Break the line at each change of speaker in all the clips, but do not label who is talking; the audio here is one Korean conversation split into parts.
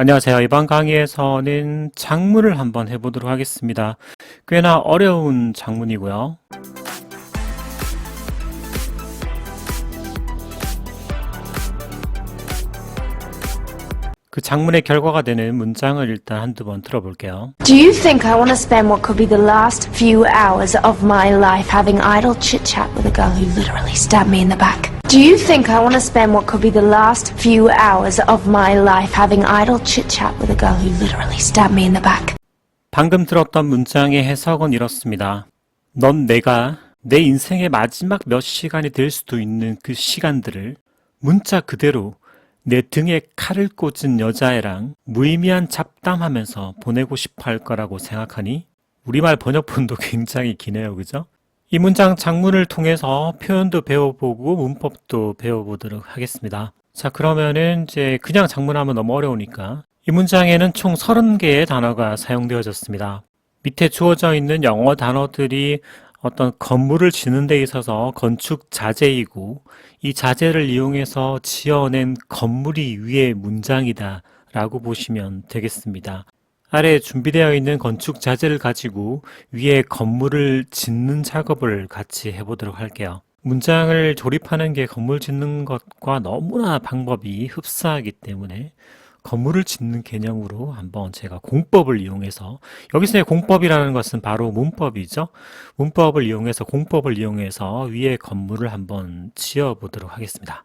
안녕하세요. 이번 강의에서는 장문을 한번 해보도록 하겠습니다. 꽤나 어려운 장문이고요. 그 장문의 결과가 되는 문장을 일단 한두 번 들어볼게요.
Do you think I want to spend what could be the last few hours of my life having idle chit chat with a girl who literally stabbed me in the back? Do you think I want to spend what could be the last few hours of my life having idle chit chat with a girl who literally stabbed me in the back?
방금 들었던 문장의 해석은 이렇습니다. 넌 내가 내 인생의 마지막 몇 시간이 될 수도 있는 그 시간들을 문자 그대로 내 등에 칼을 꽂은 여자애랑 무의미한 잡담하면서 보내고 싶어 할 거라고 생각하니? 우리말 번역본도 굉장히 기네요, 그죠? 이 문장 장문을 통해서 표현도 배워보고 문법도 배워보도록 하겠습니다. 자, 그러면은 이제 그냥 장문하면 너무 어려우니까 이 문장에는 총 30개의 단어가 사용되어졌습니다. 밑에 주어져 있는 영어 단어들이 어떤 건물을 짓는 데 있어서 건축 자재이고 이 자재를 이용해서 지어낸 건물이 위의 문장이다 라고 보시면 되겠습니다. 아래 준비되어 있는 건축 자재를 가지고 위에 건물을 짓는 작업을 같이 해보도록 할게요. 문장을 조립하는 게 건물 짓는 것과 너무나 방법이 흡사하기 때문에 건물을 짓는 개념으로 한번 제가 공법을 이용해서 여기서의 공법이라는 것은 바로 문법이죠. 문법을 이용해서 공법을 이용해서 위에 건물을 한번 지어 보도록 하겠습니다.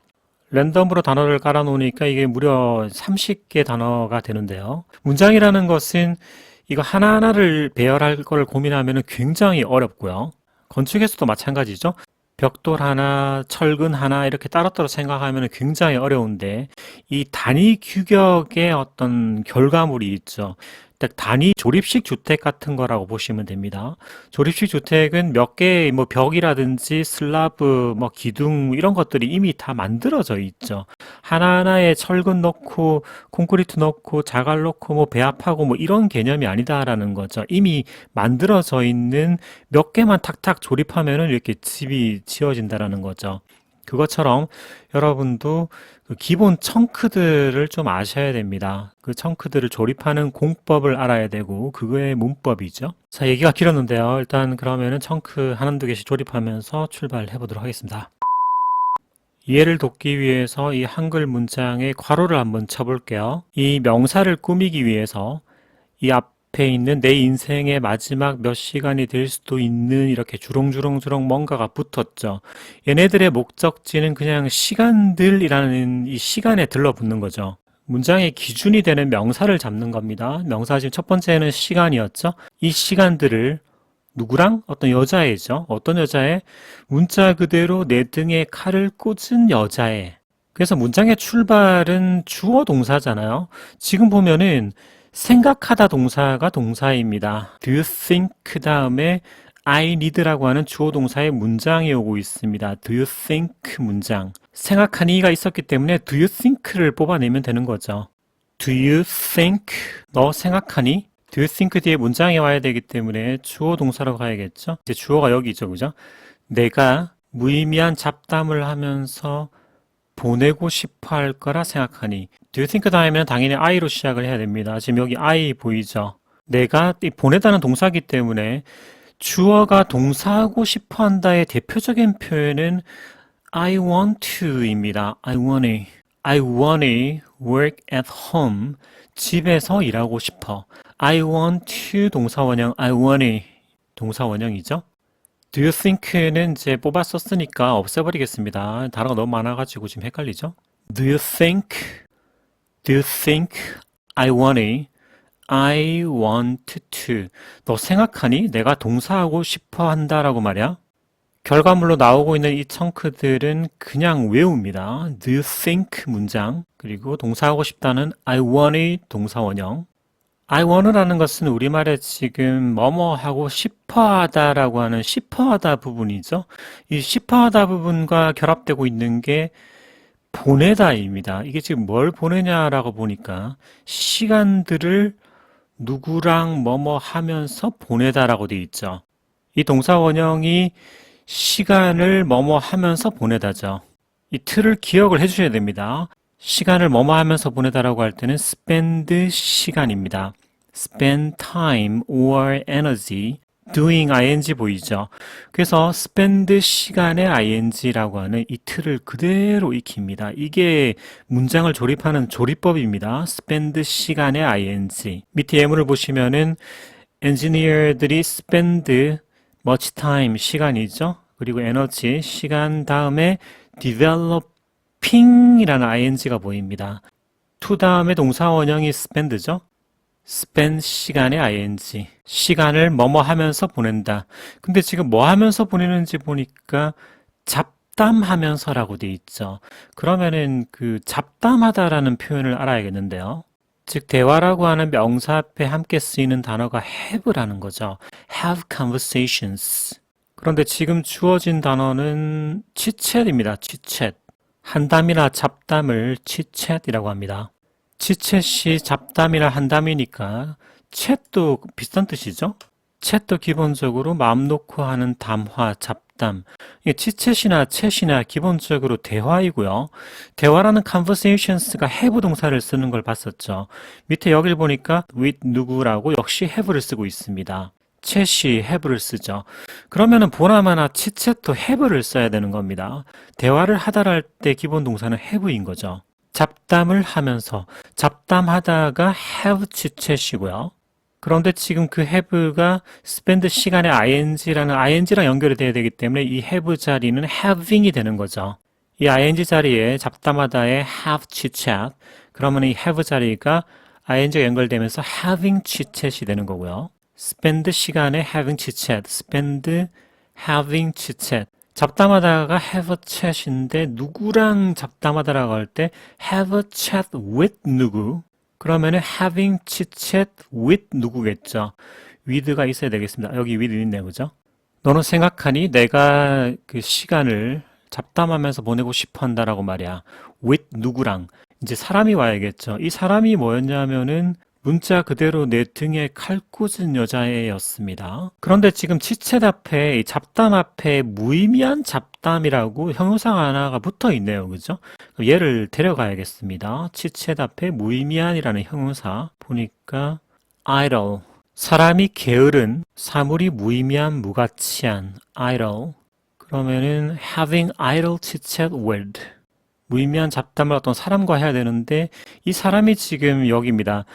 랜덤으로 단어를 깔아 놓으니까 이게 무려 30개 단어가 되는데요. 문장이라는 것은 이거 하나하나를 배열할 걸 고민하면 굉장히 어렵고요. 건축에서도 마찬가지죠. 벽돌 하나, 철근 하나 이렇게 따로따로 생각하면 굉장히 어려운데 이 단위 규격의 어떤 결과물이 있죠. 딱 단위 조립식 주택 같은 거라고 보시면 됩니다. 조립식 주택은 몇 개의 뭐 벽이라든지 슬라브, 뭐 기둥 이런 것들이 이미 다 만들어져 있죠. 하나하나에 철근 넣고 콘크리트 넣고 자갈 넣고 뭐 배합하고 뭐 이런 개념이 아니다라는 거죠. 이미 만들어져 있는 몇 개만 탁탁 조립하면은 이렇게 집이 지어진다라는 거죠. 그것처럼 여러분도 그 기본 청크들을 좀 아셔야 됩니다. 그 청크들을 조립하는 공법을 알아야 되고 그거의 문법이죠. 자, 얘기가 길었는데요. 일단 그러면은 청크 한두 개씩 조립하면서 출발해 보도록 하겠습니다. 이해를 돕기 위해서 이 한글 문장에 괄호를 한번 쳐볼게요. 이 명사를 꾸미기 위해서 이 앞 에 있는 내 인생의 마지막 몇 시간이 될 수도 있는 이렇게 주렁주렁주렁 뭔가가 붙었죠. 얘네들의 목적지는 그냥 시간들이라는 이 시간에 들러붙는 거죠. 문장의 기준이 되는 명사를 잡는 겁니다. 명사 지금 첫 번째는 시간이었죠. 이 시간들을 누구랑? 어떤 여자애죠. 어떤 여자애? 문자 그대로 내 등에 칼을 꽂은 여자애. 그래서 문장의 출발은 주어 동사잖아요. 지금 보면은 생각하다 동사가 동사입니다. Do you think 다음에 I need라고 하는 주어 동사의 문장이 오고 있습니다. Do you think 문장. 생각하니가 있었기 때문에 do you think를 뽑아내면 되는 거죠. Do you think? 너 생각하니? Do you think 뒤에 문장이 와야 되기 때문에 주어 동사로 가야겠죠? 이제 주어가 여기 있죠, 그죠? 내가 무의미한 잡담을 하면서 보내고 싶어 할 거라 생각하니. Do you think 다음에는 당연히 I로 시작을 해야 됩니다. 지금 여기 I 보이죠? 내가 이 보내다는 동사기 때문에 주어가 동사하고 싶어 한다의 대표적인 표현은 I want to입니다. I want to. I want to work at home. 집에서 일하고 싶어. I want to 동사원형 I want to 동사원형이죠. Do you think는 이제 뽑아 썼으니까 없애버리겠습니다. 단어가 너무 많아가지고 지금 헷갈리죠? Do you think? Do you think I want to? I want to. 너 생각하니? 내가 동사하고 싶어 한다라고 말이야. 결과물로 나오고 있는 이 청크들은 그냥 외웁니다. Do you think 문장 그리고 동사하고 싶다는 I want 동사원형 I want라는 것은 우리말에 지금 뭐뭐 하고 싶어 하다라고 하는 싶어 하다 부분이죠. 이 싶어 하다 부분과 결합되고 있는 게 보내다입니다. 이게 지금 뭘 보내냐라고 보니까 시간들을 누구랑 뭐뭐 하면서 보내다라고 돼 있죠. 이 동사 원형이 시간을 뭐뭐 하면서 보내다죠. 이 틀을 기억을 해주셔야 됩니다. 시간을 뭐뭐 하면서 보내다라고 할 때는 spend 시간입니다. spend time or energy doing ing 보이죠? 그래서 spend 시간의 ing라고 하는 이 틀을 그대로 익힙니다. 이게 문장을 조립하는 조립법입니다. spend 시간의 ing. 밑에 예문을 보시면은 엔지니어들이 spend much time 시간이죠. 그리고 에너지 시간 다음에 developing이라는 ing가 보입니다. to 다음에 동사 원형이 spend죠. spend 시간의 ing. 시간을 뭐뭐 하면서 보낸다. 근데 지금 뭐 하면서 보내는지 보니까 잡담하면서라고 돼 있죠. 그러면은 그 잡담하다라는 표현을 알아야겠는데요. 즉 대화라고 하는 명사 앞에 함께 쓰이는 단어가 have라는 거죠. have conversations. 그런데 지금 주어진 단어는 chitchat입니다. chitchat. 한담이나 잡담을 chitchat이라고 합니다. chitchat이 잡담이나 한담이니까 chat도 비슷한 뜻이죠. chat도 기본적으로 마음 놓고 하는 담화, 잡담. chitchat이나 chat이나 기본적으로 대화이고요. 대화라는 conversations가 have 동사를 쓰는 걸 봤었죠. 밑에 여기를 보니까 with 누구라고 역시 have를 쓰고 있습니다. Chat이 have를 쓰죠. 그러면은 보나마나 chitchat도 have를 써야 되는 겁니다. 대화를 하다랄 때 기본 동사는 have인 거죠. 잡담을 하면서 잡담하다가 have chitchat이고요. 그런데 지금 그 have가 spend 시간의 ing라는 ing랑 연결이 돼야 되기 때문에 이 have 자리는 having이 되는 거죠. 이 ing 자리에 잡담하다의 have chitchat 그러면 이 have 자리가 ing가 연결되면서 having chitchat이 되는 거고요. Spend 시간에 having chitchat, spend having chitchat. 잡담하다가 have a chat인데 누구랑 잡담하다라고 할 때 have a chat with 누구 그러면은 having chit-chat with 누구겠죠. with가 있어야 되겠습니다. 여기 with 있네요. 그죠? 너는 생각하니 내가 그 시간을 잡담하면서 보내고 싶어 한다라고 말이야. with 누구랑 이제 사람이 와야겠죠. 이 사람이 뭐였냐면은 문자 그대로 내 등에 칼 꽂은 여자애였습니다. 그런데 지금 치챗 앞에 이 잡담 앞에 무의미한 잡담이라고 형용사 하나가 붙어 있네요. 그죠? 얘를 데려가야겠습니다. 치챗 앞에 무의미한이라는 형용사 보니까 idle 사람이 게으른 사물이 무의미한 무가치한 idle 그러면은 having idle chit-chat with 무의미한 잡담을 어떤 사람과 해야 되는데 이 사람이 지금 여기입니다.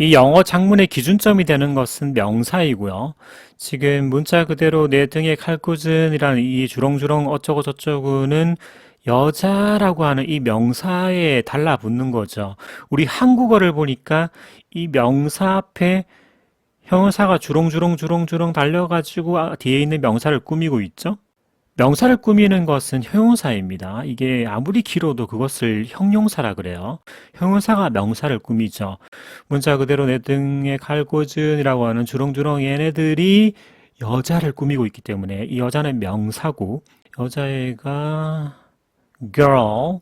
이 영어 작문의 기준점이 되는 것은 명사이고요. 지금 문자 그대로 내 등에 칼꽂은이라는 이 주렁주렁 어쩌고 저쩌고는 여자라고 하는 이 명사에 달라붙는 거죠. 우리 한국어를 보니까 이 명사 앞에 형용사가 주렁주렁 주렁주렁 달려가지고 아, 뒤에 있는 명사를 꾸미고 있죠. 명사를 꾸미는 것은 형용사입니다. 이게 아무리 길어도 그것을 형용사라 그래요. 형용사가 명사를 꾸미죠. 문자 그대로 내 등에 칼꽂은이라고 하는 주렁주렁 얘네들이 여자를 꾸미고 있기 때문에 이 여자는 명사고 여자애가 girl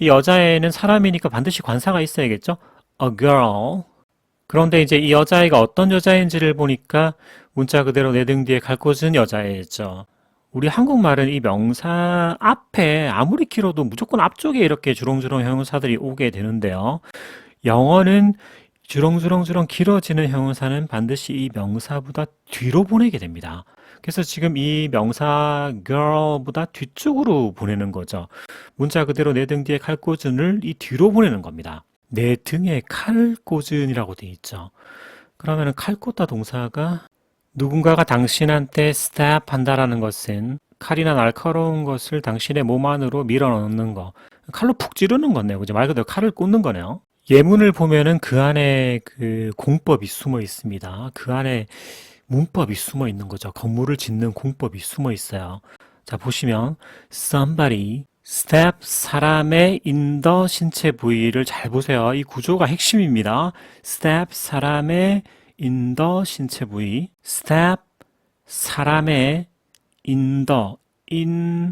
이 여자애는 사람이니까 반드시 관사가 있어야겠죠. a girl 그런데 이제 이 여자애가 어떤 여자인지를 보니까 문자 그대로 내 등 뒤에 칼꽂은 여자애죠. 우리 한국말은 이 명사 앞에 아무리 길어도 무조건 앞쪽에 이렇게 주렁주렁 형용사들이 오게 되는데요. 영어는 주렁주렁주렁 길어지는 형용사는 반드시 이 명사보다 뒤로 보내게 됩니다. 그래서 지금 이 명사 girl보다 뒤쪽으로 보내는 거죠. 문자 그대로 내 등 뒤에 칼 꽂은을 이 뒤로 보내는 겁니다. 내 등에 칼 꽂은이라고 돼 있죠. 그러면은 칼 꽂다 동사가 누군가가 당신한테 stab 한다라는 것은 칼이나 날카로운 것을 당신의 몸 안으로 밀어넣는 거. 칼로 푹 찌르는 거네요. 그죠? 말 그대로 칼을 꽂는 거네요. 예문을 보면은 그 안에 그 공법이 숨어 있습니다. 그 안에 문법이 숨어 있는 거죠. 건물을 짓는 공법이 숨어 있어요. 자, 보시면 somebody stab 사람의 인더 신체 부위를 잘 보세요. 이 구조가 핵심입니다. stab 사람의 인더 신체 부위 stab 사람의 인더 인더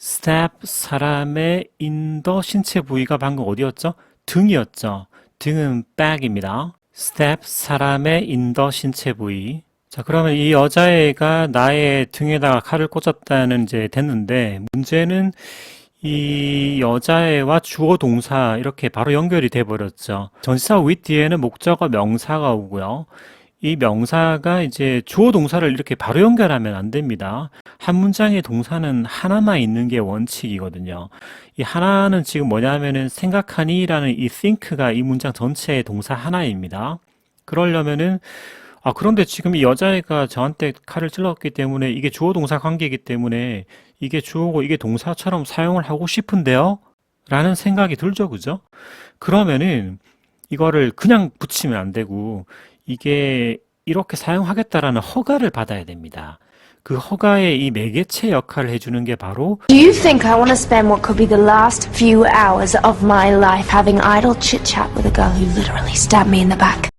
stab 사람의 인더 신체 부위가 방금 어디였죠? 등이었죠. 등은 back입니다. stab 사람의 인더 신체 부위. 자, 그러면 이 여자애가 나의 등에다가 칼을 꽂았다는 이제 됐는데 문제는 이 여자애와 주어 동사 이렇게 바로 연결이 돼 버렸죠. 전치사 with 뒤에는 목적어 명사가 오고요. 이 명사가 이제 주어 동사를 이렇게 바로 연결하면 안 됩니다. 한 문장의 동사는 하나만 있는 게 원칙이거든요. 이 하나는 지금 뭐냐면은 생각하니라는 이 think가 이 문장 전체의 동사 하나입니다. 그러려면은 아 그런데 지금 이 여자애가 저한테 칼을 찔렀기 때문에 이게 주어 동사 관계이기 때문에 이게 주어고 이게 동사처럼 사용을 하고 싶은데요? 라는 생각이 들죠, 그죠? 그러면은 이거를 그냥 붙이면 안 되고 이게 이렇게 사용하겠다라는 허가를 받아야 됩니다. 그 허가의 이 매개체 역할을 해주는 게 바로
Do you think I want to spend what could be the last few hours of my life having idle chit chat with a girl who literally stabbed me in the back?